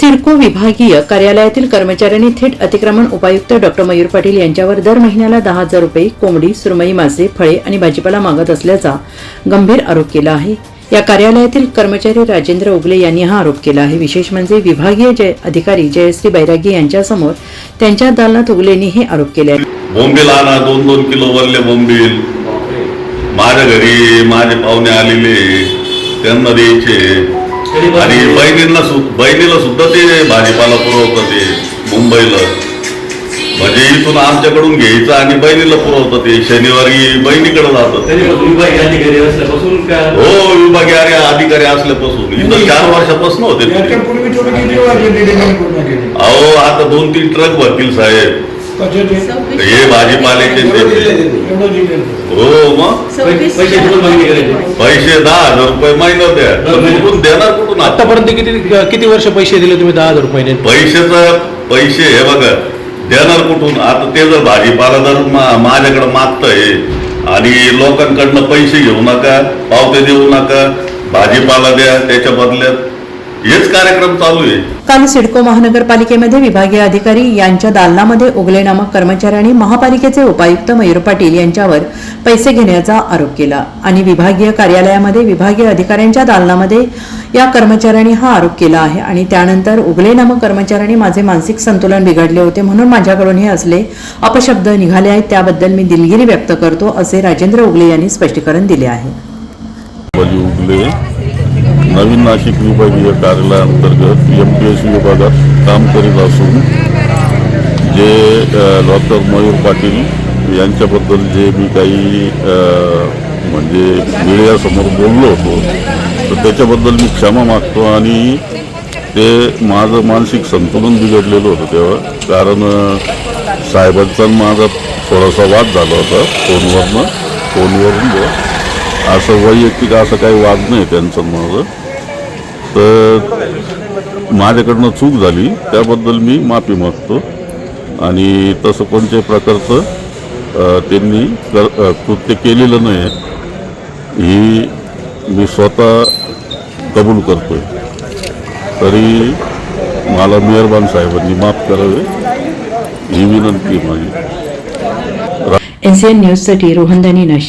सिडको विभागीय कार्यालयातील कर्मचाऱ्यांनी थेट अतिक्रमण उपायुक्त डॉक्टर मयूर पाटील यांच्यावर दर महिन्याला दहा हजार रुपये कोंबडी सुरमई मासे फळे आणि भाजीपाला मागत असल्याचा गंभीर आरोप केला आहे. या कार्यालयातील कर्मचारी राजेंद्र उगले यांनी हा आरोप केला आहे. विशेष म्हणजे विभागीय जय अधिकारी जयश्री बैरागी यांच्यासमोर त्यांच्या दालनात उगलेंनी हे आरोप केले आहेत. बोंबील आणा दोन दोन किलो वरले बोंबील. माझ्या घरी माझे पाहुणे आलेले त्यांना द्यायचे. आणि बहिणींना सु बहिणीला सुद्धा ते भाजीपाला पुरवतं ते मुंबईला. म्हणजे इथून आमच्याकडून घ्यायचं आणि बहिणीला पुरवतं ते. शनिवारी बहिणीकडे जातं. हो विभागीय अधिकारी असल्यापासून. इथं चार वर्षापासून होते अहो आता दोन तीन ट्रक भरतील साहेब. हे भाजीपाल्याचे हो मग? पैसे कुठून मागणी करायची? पैसे दहा हजार रुपये महिना द्या. कुठून देणार कुठून आता आतापर्यंत किती किती वर्ष पैसे दिले तुम्ही दहा हजार रुपये पैशाचं पैसे हे बघा देणार कुठून? आता ते जर भाजीपाला जर मा- माझ्याकडे मागतंय आणि लोकांकडनं पैसे घेऊ नका पावते देऊ नका भाजीपाला द्या त्याच्या बदल्यात हेच कार्यक्रम चालू आहे. काल सिडको महानगरपालिकेमध्ये विभागीय अधिकारी यांच्या दालनामध्ये उगले नामक कर्मचाऱ्यांनी महापालिकेचे उपायुक्त मयूर पाटील यांच्यावर पैसे घेण्याचा आरोप केला आणि विभागीय कार्यालयामध्ये विभागीय अधिकाऱ्यांच्या दालनामध्ये या कर्मचाऱ्यांनी हा आरोप केला आहे आणि त्यानंतर उगले नामक कर्मचाऱ्यांनी माझे मानसिक संतुलन बिघडले होते म्हणून माझ्याकडून हे असले अपशब्द निघाले आहेत त्याबद्दल मी दिलगिरी व्यक्त करतो असे राजेंद्र उगले यांनी स्पष्टीकरण दिले आहे. नवीन नाशिक विभागीय कार्यालयाअंतर्गत एम पी एस विभागात काम करीत असून जे डॉक्टर मयूर पाटील यांच्याबद्दल जे मी काही म्हणजे मीडियासमोर बोललो होतो तर त्याच्याबद्दल मी क्षमा मागतो आणि ते माझं मानसिक संतुलन बिघडलेलं होतं तेव्हा. कारण साहेबांचा माझा थोडासा वाद झाला होता फोनवरनं फोनवरून. असं वैयक्तिक असं काही वाद नाही त्यांचं माझं. तर माझ्याकडनं चूक झाली. त्याबद्दल मी माफी मागतो. आणि तसं कोणत्याही प्रकारचं त्यांनी कर कृत्य केलेलं नाही. आहे ही मी स्वतः कबूल करतो आहे तरी मला मेहरबान साहेबांनी माफ करावे ही विनंती माझी. एनसीएन न्यूजसाठी रोहनदानी नाशिक.